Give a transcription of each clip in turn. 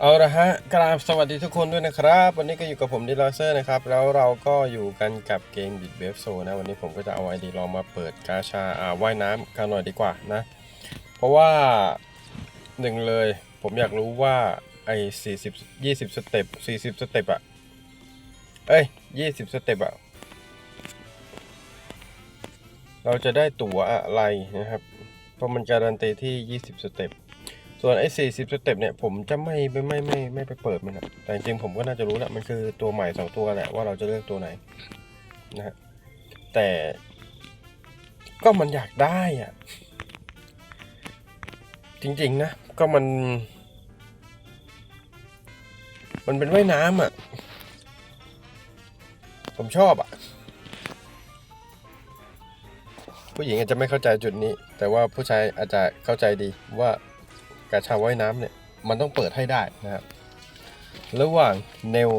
เอาละฮะกราบสวัสดีทุกคนด้วยนะครับ วันนี้ก็อยู่กับผมดีลาเซอร์นะครับ แล้วเราก็อยู่กันกับเกมบิดเบฟโซนะ วันนี้ผมก็จะเอาไอดีลองมาเปิดกาชาอ่าว่ายน้ำกันหน่อยดีกว่านะ เพราะว่าหนึ่งเลยผมอยากรู้ว่าไอ้สี่สิบยี่สิบสเต็ปสี่สิบสเต็ปอะเอ้ยยี่สิบสเต็ปอะเราจะได้ตั๋วอะไรนะครับ เพราะมันการันตีที่20สเต็ป ส่วนไอ้40สเต็ปเนี่ยผมจะไม่ไม่ไม่ไม่ไม่ไปเปิดมันครับแต่จริงๆผมก็น่าจะรู้แหละมันคือตัวใหม่สองตัวแหละว่าเราจะเลือกตัวไหนนะฮะแต่ก็มันอยากได้อะ จริงๆนะ ก็มัน มันเป็นว่ายน้ำอะ ผมชอบอะ ผู้หญิงอาจจะไม่เข้าใจจุดนี้ แต่ว่าผู้ชายอาจจะเข้าใจดีว่า กาชาว่ายน้ำเนี่ย มันต้องเปิดให้ได้นะครับ ระหว่างเนล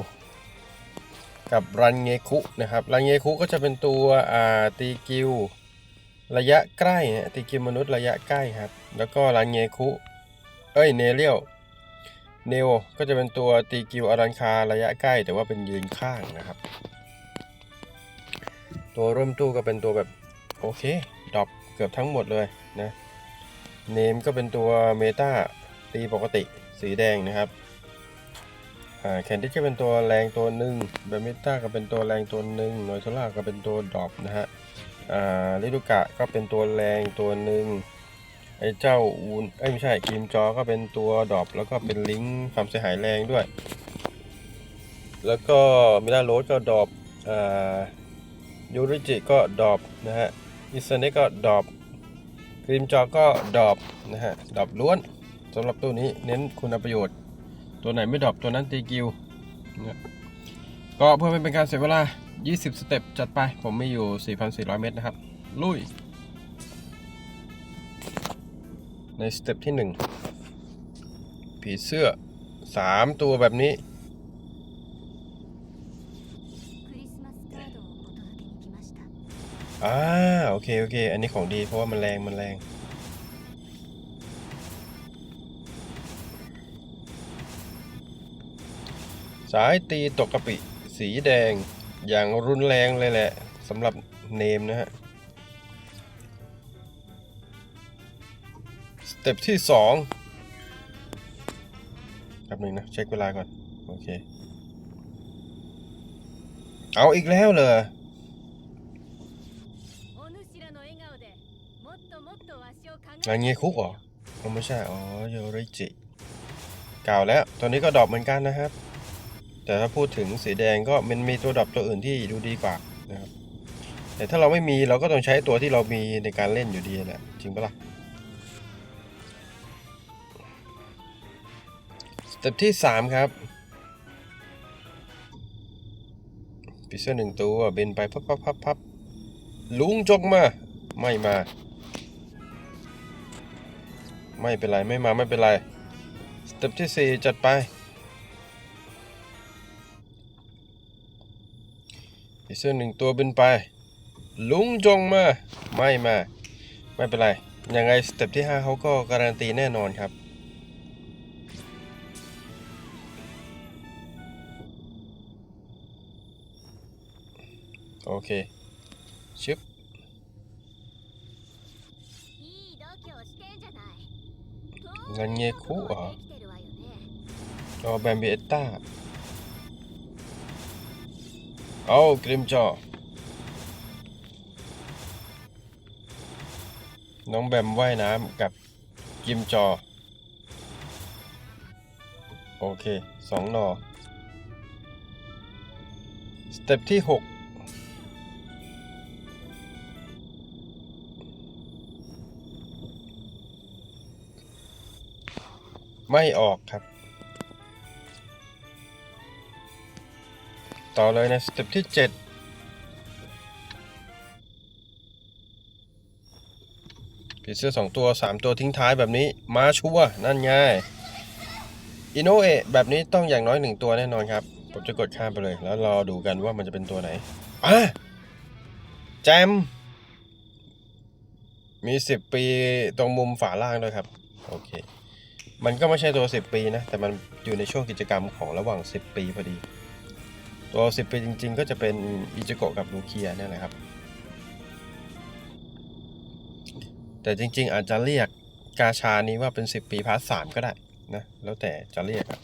กับรันเงคุนะครับ รันเงคุก็จะเป็นตัวตีกิวระยะใกล้ตีกิวมนุษย์ระยะใกล้ครับ แล้วก็รันเงคุ เอ้ย เนเรียวเนลก็จะเป็นตัวตีกิวอารันคาระยะใกล้ แต่ว่าเป็นยืนข้างนะครับ ตัวร่วมตู้ก็เป็นตัวแบบโอเคดรอปเกือบทั้งหมดเลยนะ เนมก็เป็นตัวเมตาตีปกติสีแดงนะครับแคนดี้ก็เป็นตัวแรงตัวหนึ่งเบมิต้าก็เป็นตัวแรงตัวหนึ่งนอยโซล่าก็เป็นตัวดรอปนะฮะอ่าลิดูกะก็เป็นตัวแรงตัวหนึ่งไอ้เจ้าอูนเอ้ไม่ใช่กิมจอก็เป็นตัวดรอปแล้วก็เป็นลิงก์ความเสียหายแรงด้วย แล้วก็มิลาโรสก็ดรอปอ่ายูริจิก็ดรอปนะฮะอิสเนก็ดรอป กริมจอก็ดรอปนะฮะดรอปล้วนสำหรับตัวนี้เน้นคุณประโยชน์ ตัวไหนไม่ดรอปตัวนั้นตีกิวนะก็เพื่อไม่เป็นการเสียเวลา 20 สเต็ปจัดไป ผมมีอยู่ 4,400 เมตรนะครับ ลุย ในสเต็ปที่ 1 ผีเสื้อ 3 ตัวแบบนี้ อ่าโอเคโอเค อันนี้ของดีเพราะว่ามันแรงมันแรง สายตีตกกะปิ สีแดง อย่างรุนแรงเลยแหละสำหรับเนมนะฮะ สเต็ปที่สองแป๊บนึงนะ เช็คเวลาก่อน โอเค เอาอีกแล้วเหรอ อัเงี้ยคุกเหรอไม่ใช่ อ๋อเยอริจิก่าวแล้ว ตอนนี้ก็ดรอปเหมือนกันนะครับ แต่ถ้าพูดถึงสีแดงก็มันมีตัวดรอปตัวอื่นที่ดูดีกว่านะครับ แต่ถ้าเราไม่มีเราก็ต้องใช้ตัวที่เรามีในการเล่นอยู่ดีแหละจริงปะละ่ะสเต็ปที่ 3 ครับปิเศษหนึ่งตัวเบนไปพับพับพับพับลุงจงมา ไม่มา ไม่เป็นไรไม่มาไม่เป็นไร สเต็ปที่ 4 จัดไปอีกเสื้อหนึ่งตัวบินไป ลุงจงมา ไม่มา ไม่เป็นไรยังไงสเต็ปที่ 5เขาก็การันตีแน่นอนครับโอเค ชึบ เงินเงคุเหรอจอแบมเบตตาเอาคริมจอ น้องแบมว่ายน้ำกับกิมจอ โอเคสองนอ สเต็ปที่ 6 ไม่ออกครับ ต่อเลยในสเต็ปที่ 7ผีเสื้อสองตัว3ตัวทิ้งท้ายแบบนี้มาชัวนั่นไงอินโนเอแบบนี้ต้องอย่างน้อย1ตัวแน่นอนครับ ผมจะกดข้ามไปเลย แล้วรอดูกันว่ามันจะเป็นตัวไหนอะแจม มี10ปีตรงมุมฝาล่างด้วยครับ โอเค มันก็ไม่ใช่ตัว 10 ปีนะ แต่มันอยู่ในช่วงกิจกรรมของระหว่าง 10 ปีพอดี ตัว 10 ปีจริง ๆ ก็จะเป็นอิจิโกะกับลูเคียเนี่ยแหละครับ แต่จริง ๆ อาจจะเรียกกาชานี้ว่าเป็น 10 ปีพาร์ทสก็ได้นะ แล้วแต่จะเรียกครับ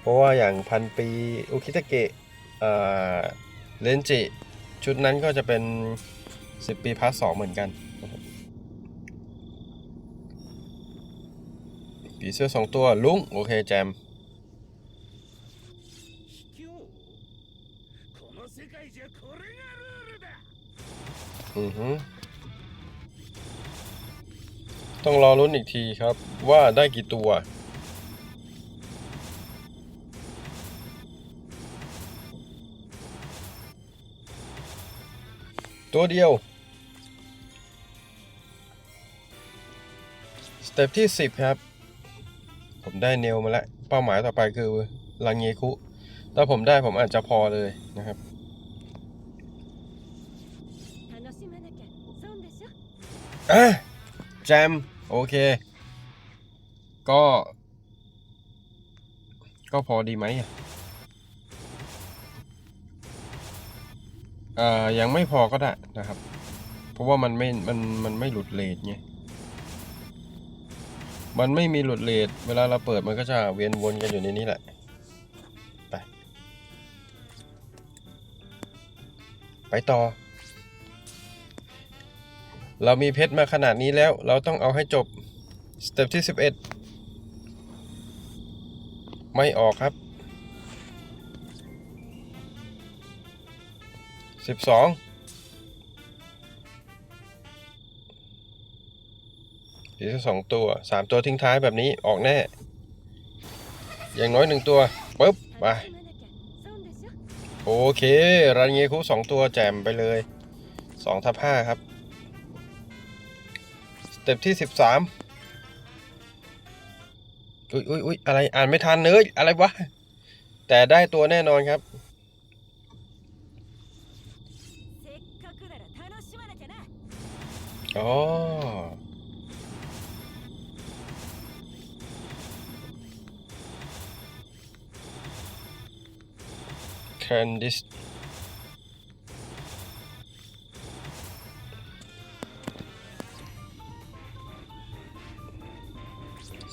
เพราะว่าอย่างพันปีอุคิตะเกะเลนจิ ชุดนั้นก็จะเป็น 10 ปีพาร์ทสเหมือนกันนะครับ ผีเสื้อสองตัวลุงโอเคแจมอือฮึต้องรอลุ้นอีกทีครับ ว่าได้กี่ตัว ตัวเดียว สเต็ปที่ 10 ครับ ผมได้เนลมาแล้ว เป้าหมายต่อไปคือลังเยคุ ถ้าผมได้ผมอาจจะพอเลยนะครับอะแจม โอเค ก็ ก็พอดีไหมอะยังไม่พอก็ได้นะครับ เพราะว่ามันไม่ มัน มันไม่หลุดเลทไง มันไม่มีหลุดเลทเวลาเราเปิดมันก็จะเวียนวนกันอยู่ในนี้แหละไปไปต่อ เรามีเพชรมาขนาดนี้แล้ว เราต้องเอาให้จบสเต็ปที่ 11 ไม่ออกครับ 12 อีกสักสองตัวสามตัวทิ้งท้ายแบบนี้ออกแน่ อย่างน้อยหนึ่งตัวปุ๊บไปโอเครันเงคุสองตัวแจมไปเลยสองทับห้าครับ สเต็ปที่สิบสามอุ้ยอุ้ยอุ้ยอะไรอ่านไม่ทันเลยอะไรวะ แต่ได้ตัวแน่นอนครับอ๋อ แคนดิส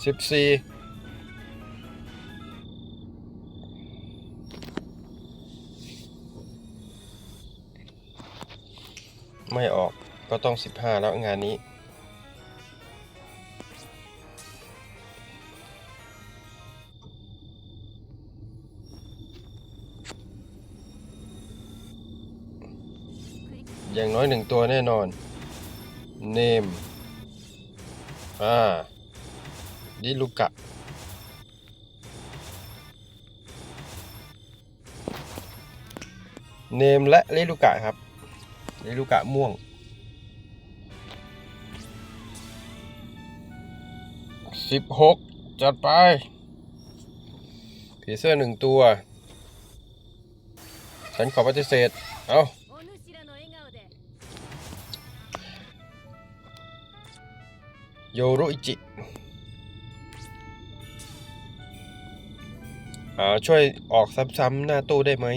สิบสี่ไม่ออกก็ต้องสิบห้าแล้วงานนี้ อย่างน้อยหนึ่งตัวแน่นอน name อ่าดิลูกะเนมและลิลูกะครับลิลูกะม่วง สิบหกจัดไป ผีเสื้อหนึ่งตัว ฉันขอปฏิเสธ เอาお โยโรอิจิช่วยออกซ้ำๆหน้าตู้ได้ไหม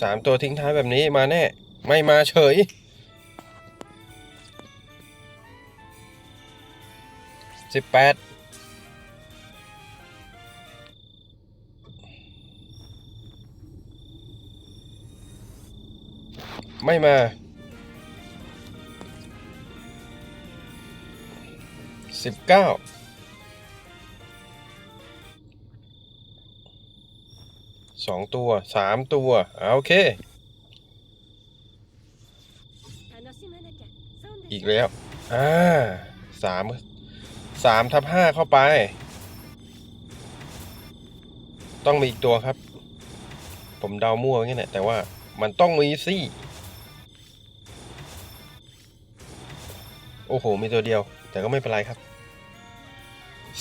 สามตัวทิ้งท้ายแบบนี้มาแน่ ไม่มาเฉย สิบแปด ไม่มา สิบเก้าสองตัวสามตัวเอโอเค อีกแล้ว อ่าสามสามทับห้าเข้าไป ต้องมีอีกตัวครับ ผมเดามั่วงี้แหละแต่ว่ามันต้องมีสิโอ้โห มีตัวเดียว แต่ก็ไม่เป็นไรครับ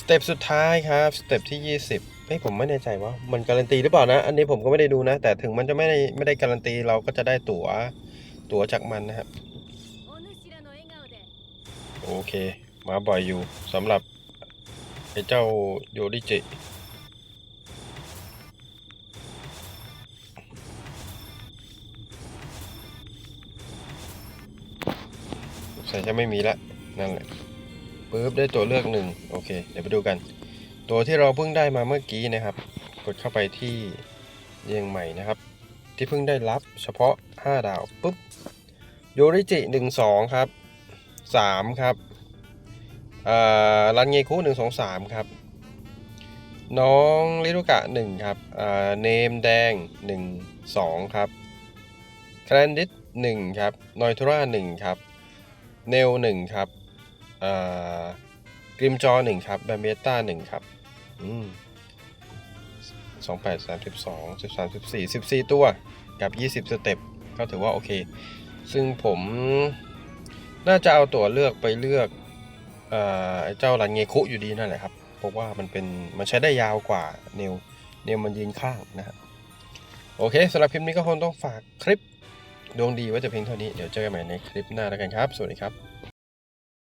เต็ปสุดท้ายครับ สเต็ปที่ 20เฮ้ยผมไม่แน่ใจว่ามันการันตีหรือเปล่านะ อันนี้ผมก็ไม่ได้ดูนะ แต่ถึงมันจะไม่ได้ไม่ได้การันตีเราก็จะได้ตั๋วตั๋วจากมันนะครับ โอเค มาบ่อยอยู่สำหรับไอ้เจ้าโยริจิใส่จะไม่มีละนั่นแหละ ปุ๊บได้ตัวเลือกหนึ่งโอเค เดี๋ยวไปดูกัน ตัวที่เราเพิ่งได้มาเมื่อกี้นะครับ กดเข้าไปที่เรียงใหม่นะครับ ที่เพิ่งได้รับเฉพาะ 5 ดาวปุ๊บโยริจิหนึ่งสองครับสามครับอ่ารันเงคุหนึ่งสองสามครับ น้องลิรุกะหนึ่งครับอ่าเนมแดงหนึ่งสองครับแคลนดิสหนึ่งครับ นอยทูราหนึ่งครับ เนลหนึ่งครับ กริมจอหนึ่งครับแบมเบต้าหนึ่งครับสองแปดสามสิบสองสิบสามสิบสี่สิบสี่ตัวกับยี่สิบสเต็ปก็ถือว่าโอเค ซึ่งผมน่าจะเอาตัวเลือกไปเลือกเอ่อเจ้ารันเงคุอยู่ดีนั่นแหละครับเพราะว่ามันเป็นมันใช้ได้ยาวกว่าเนลเนลมันยืนข้างนะฮะโอเคสำหรับคลิปนี้ก็คงต้องฝากคลิปดวงดีไว้แต่เพียงเท่านี้ เดี๋ยวเจอกันใหม่ในคลิปหน้าแล้วกันครับ สวัสดีครับ